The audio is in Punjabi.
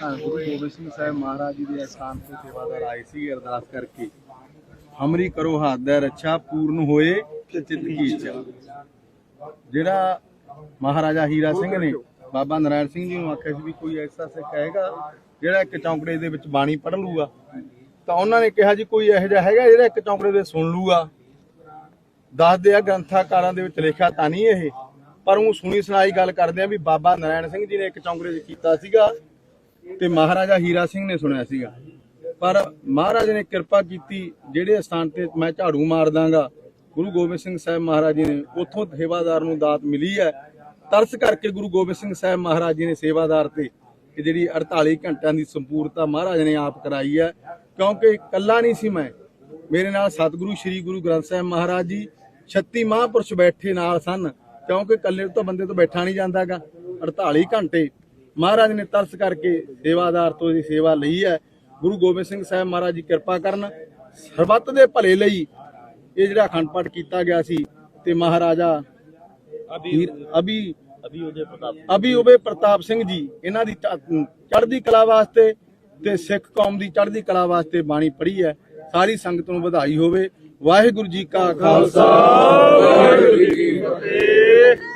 ਧੰਨ ਗੁਰੂ ਗੋਬਿੰਦ ਸਿੰਘ ਸਾਹਿਬ ਮਹਾਰਾਜ ਜੀ ਦੇ ਅਸਥਾਨ ਤੇ ਸੇਵਾਦਾਰ ਆਏ ਸੀ ਅਰਦਾਸ ਕਰਕੇ। ਹਮਰੀ ਕਰੋ ਹੱਥ ਦਾ ਰੱਛਾ, ਪੂਰਨ ਹੋਏ ਤੇ ਚਿੱਤ ਕੀ ਇੱਛਾ। ਜਿਹੜਾ ਮਹਾਰਾਜਾ ਹੀਰਾ ਸਿੰਘ ਨੇ, ਬਾਬਾ ਨਰਾਇਣ ਸਿੰਘ ਜੀ ਨੂੰ ਆਖਿਆ ਸੀ ਵੀ ਕੋਈ ਐਸਾ ਸਿੱਖ ਹੈਗਾ ਜਿਹੜਾ ਇੱਕ ਚੌਂਕੜੇ ਦੇ ਵਿੱਚ ਬਾਣੀ ਪੜ੍ਹ ਲੂਗਾ। ਤਾਂ ਉਹਨਾਂ ਨੇ ਕਿਹਾ ਜੀ, ਕੋਈ ਇਹੋ ਜਿਹਾ ਹੈਗਾ ਜਿਹੜਾ ਇੱਕ ਚੌਂਕੜੇ ਦੇ ਸੁਣ ਲੂਗਾ। ਦੱਸਦੇ ਆ ਗ੍ਰੰਥਾਕਾਰਾਂ ਦੇ ਵਿੱਚ ਲਿਖਿਆ ਤਾਂ ਨਹੀਂ ਇਹ। ਪਰ ਉਹ ਸੁਣੀ ਸੁਣਾਈ ਗੱਲ ਕਰਦੇ ਆ ਵੀ ਬਾਬਾ ਨਰਾਇਣ ਸਿੰਘ ਜੀ ਨੇ ਇੱਕ ਚੌਂਕੜੇ 'ਚ ਕੀਤਾ ਸੀਗਾ। ਤੇ ਮਹਾਰਾਜਾ ਹੀਰਾ ਸਿੰਘ ਨੇ ਸੁਣਿਆ ਸੀਗਾ। ਪਰ ਮਹਾਰਾਜ ਨੇ ਕਿਰਪਾ ਕੀਤੀ, ਜਿਹੜੇ ਸਥਾਨ ਤੇ ਮੈਂ ਝਾੜੂ ਮਾਰ ਦਾਂਗਾ, ਗੁਰੂ ਗੋਬਿੰਦ ਸਿੰਘ ਸਾਹਿਬ ਮਹਾਰਾਜ ਜੀ ਨੇ, ਉੱਥੋਂ ਸੇਵਾਦਾਰ ਨੂੰ ਦਾਤ ਮਿਲੀ ਹੈ। ਤਰਸ ਕਰਕੇ ਗੁਰੂ ਗੋਬਿੰਦ ਸਿੰਘ ਸਾਹਿਬ ਮਹਾਰਾਜ ਜੀ ਨੇ ਸੇਵਾਦਾਰ ਤੇ ਕਿ ਜਿਹੜੀ 48 ਘੰਟਿਆਂ ਦੀ ਸੰਪੂਰਤਾ ਮਹਾਰਾਜ ਨੇ ਆਪ ਕਰਾਈ ਹੈ। ਕਿਉਂਕਿ ਇਕੱਲਾ ਨਹੀਂ ਸੀ ਮੈਂ। ਮੇਰੇ ਨਾਲ ਸਤਿਗੁਰੂ, ਸ੍ਰੀ ਗੁਰੂ ਗ੍ਰੰਥ ਸਾਹਿਬ ਮਹਾਰਾਜ ਜੀ 36 ਮਹਾਂਪੁਰਸ਼ ਬੈਠੇ ਨਾਲ ਸਨ। ਕਿਉਂਕਿ ਇਕੱਲੇ ਤੋਂ ਬੰਦੇ ਤੋਂ ਬੈਠਾ ਨਹੀਂ ਜਾਂਦਾਗਾ। 48 ਘੰਟੇ ਮਹਾਰਾਜ ਨੇ ਤਰਸ ਕਰਕੇ ਸੇਵਾਦਾਰ ਤੋਂ ਇਹਦੀ ਸੇਵਾ ਲਈ ਹੈ। ਗੁਰੂ ਗੋਬਿੰਦ ਸਿੰਘ ਸਾਹਿਬ ਮਹਾਰਾਜ ਜੀ ਕਿਰਪਾ ਕਰਨ ਸਰਬੱਤ ਦੇ ਭਲੇ ਲਈ ਇਹ ਜਿਹੜਾ ਅਖੰਡ ਪਾਠ ਕੀਤਾ ਗਿਆ ਸੀ ਤੇ ਮਹਾਰਾਜਾ ਅਭੀ ਅਭੀ ਅਭੀ ਉਬੇ ਪ੍ਰਤਾਪ ਸਿੰਘ। ਜੀ ਇਹਨਾਂ ਦੀ ਚੜ੍ਹਦੀ ਕਲਾ ਵਾਸਤੇ ਤੇ ਸਿੱਖ ਕੌਮ ਦੀ ਚੜ੍ਹਦੀ ਕਲਾ ਵਾਸਤੇ ਬਾਣੀ ਪੜ੍ਹੀ ਹੈ। ਸਾਰੀ ਸੰਗਤ ਨੂੰ ਵਧਾਈ ਹੋਵੇ। ਵਾਹਿਗੁਰੂ ਜੀ ਕਾ ਖਾਲਸਾ।